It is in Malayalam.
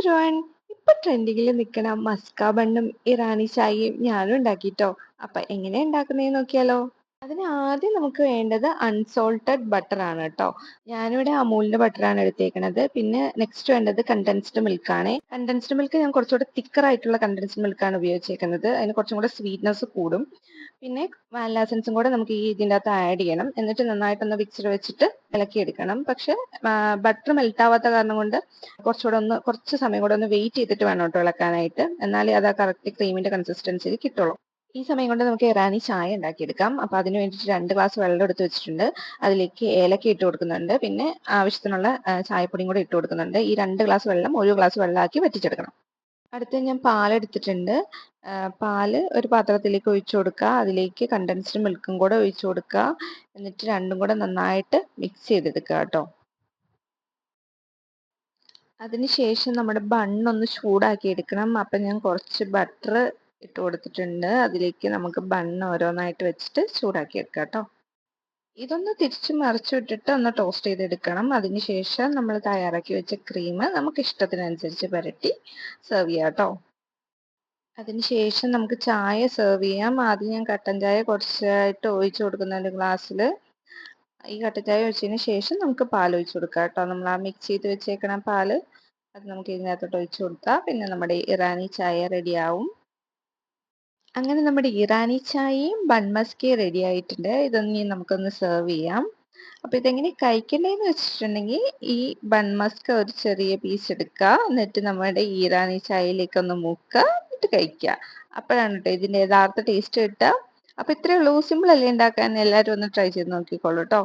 എവരി വൺ ഇപ്പൊ ട്രെൻഡിങ്ങിൽ നിൽക്കണ മസ്ക ബണ്ണും ഇറാനി ചായയും ഞാനും ഉണ്ടാക്കിട്ടോ. അപ്പൊ എങ്ങനെയാ ഉണ്ടാക്കുന്നതെന്ന് നോക്കിയാലോ? അതിന് ആദ്യം നമുക്ക് വേണ്ടത് അൺസോൾട്ടഡ് ബട്ടർ ആണ് കേട്ടോ ഞാനിവിടെ അമൂലിന്റെ ബട്ടറാണ് എടുത്തേക്കണത്. പിന്നെ നെക്സ്റ്റ് വേണ്ടത് കണ്ടൻസ്ഡ് മിൽക്ക് ആണ്. കണ്ടൻസ്ഡ് മിൽക്ക് ഞാൻ കുറച്ചുകൂടെ തിക്കർ ആയിട്ടുള്ള കണ്ടൻസ്ഡ് മിൽക്ക് ആണ് ഉപയോഗിച്ചേക്കുന്നത്. അതിന് കുറച്ചും കൂടെ സ്വീറ്റ്നെസ് കൂടും. പിന്നെ വാനില എസൻസും കൂടെ നമുക്ക് ഈ ഇതിന്റെ അകത്ത് ആഡ് ചെയ്യണം. എന്നിട്ട് നന്നായിട്ടൊന്ന് മിക്സർ വെച്ചിട്ട് ഇളക്കിയെടുക്കണം. പക്ഷെ ബട്ടർ മെൽറ്റ് ആവാത്ത കാരണം കൊണ്ട് കുറച്ചുകൂടെ ഒന്ന് കുറച്ച് സമയം കൂടെ ഒന്ന് വെയിറ്റ് ചെയ്തിട്ട് വേണം കേട്ടോ ഇളക്കാനായിട്ട്. എന്നാലേ അത് ആ കറക്റ്റ് ക്രീമിന്റെ കൺസിസ്റ്റൻസിയിൽ കിട്ടുള്ളൂ. ഈ സമയം കൊണ്ട് നമുക്ക് ഇറാനി ചായ ഉണ്ടാക്കിയെടുക്കാം. അപ്പൊ അതിന് വേണ്ടിയിട്ട് രണ്ട് ഗ്ലാസ് വെള്ളം എടുത്ത് വെച്ചിട്ടുണ്ട്. അതിലേക്ക് ഏലക്ക ഇട്ട് കൊടുക്കുന്നുണ്ട്. പിന്നെ ആവശ്യത്തിനുള്ള ചായപ്പൊടിയും കൂടെ ഇട്ട് കൊടുക്കുന്നുണ്ട്. ഈ രണ്ട് ഗ്ലാസ് വെള്ളം ഒരു ഗ്ലാസ് വെള്ളമാക്കി വറ്റിച്ചെടുക്കണം. അടുത്ത് ഞാൻ പാലെടുത്തിട്ടുണ്ട് പാൽ ഒരു പാത്രത്തിലേക്ക് ഒഴിച്ചു കൊടുക്കുക. അതിലേക്ക് കണ്ടൻസ്ഡ് മിൽക്കും കൂടെ ഒഴിച്ചു കൊടുക്കുക. എന്നിട്ട് രണ്ടും കൂടെ നന്നായിട്ട് മിക്സ് ചെയ്തെടുക്കുക കേട്ടോ. അതിനുശേഷം നമ്മുടെ ബണ്ണൊന്ന് ചൂടാക്കി എടുക്കണം. അപ്പം ഞാൻ കുറച്ച് ബട്ടർ ഇട്ട് കൊടുത്തിട്ടുണ്ട്. അതിലേക്ക് നമുക്ക് ബണ്ണ് ഓരോന്നായിട്ട് വെച്ചിട്ട് ചൂടാക്കി എടുക്കാം കേട്ടോ. ഇതൊന്ന് തിരിച്ച് മറിച്ചു വിട്ടിട്ട് ഒന്ന് ടോസ്റ്റ് ചെയ്തെടുക്കണം. അതിനുശേഷം നമ്മൾ തയ്യാറാക്കി വെച്ച ക്രീം നമുക്ക് ഇഷ്ടത്തിനനുസരിച്ച് പുരട്ടി സെർവ് ചെയ്യാം കേട്ടോ. അതിനുശേഷം നമുക്ക് ചായ സെർവ് ചെയ്യാം. ആദ്യം ഞാൻ കട്ടൻ ചായ കുറച്ചായിട്ട് ഒഴിച്ചു കൊടുക്കുന്നുണ്ട് ഗ്ലാസ്സിൽ ഈ കട്ടൻ ചായ ഒഴിച്ചതിന് ശേഷം നമുക്ക് പാൽ ഒഴിച്ചു കൊടുക്കാം കേട്ടോ. നമ്മൾ ആ മിക്സ് ചെയ്ത് വെച്ചേക്കണ പാൽ അത് നമുക്ക് ഇതിനകത്തോട്ട് ഒഴിച്ചു കൊടുത്താൽ പിന്നെ നമ്മുടെ ഇറാനി ചായ റെഡി ആവും. അങ്ങനെ നമ്മുടെ ഇറാനി ചായയും ബൺമസ്കയും റെഡി ആയിട്ടുണ്ട്. ഇതൊന്ന് നമുക്കൊന്ന് സെർവ് ചെയ്യാം. അപ്പൊ ഇതെങ്ങനെ കഴിക്കണ്ടേന്ന് വെച്ചിട്ടുണ്ടെങ്കിൽ ഈ ബൺമസ്ക ഒരു ചെറിയ പീസ് എടുക്കുക എന്നിട്ട് നമ്മുടെ ഇറാനി ചായയിലേക്ക് ഒന്ന് മുക്കുക എന്നിട്ട് കഴിക്കുക അപ്പോഴാണ് കേട്ടോ ഇതിന്റെ യഥാർത്ഥ ടേസ്റ്റ് കിട്ടുക. അപ്പൊ ഇത്രയേ ഉള്ളൂ. സിമ്പിൾ അല്ലേ ഉണ്ടാക്കാൻ? എല്ലാവരും ഒന്ന് ട്രൈ ചെയ്ത് നോക്കിക്കോളൂ കേട്ടോ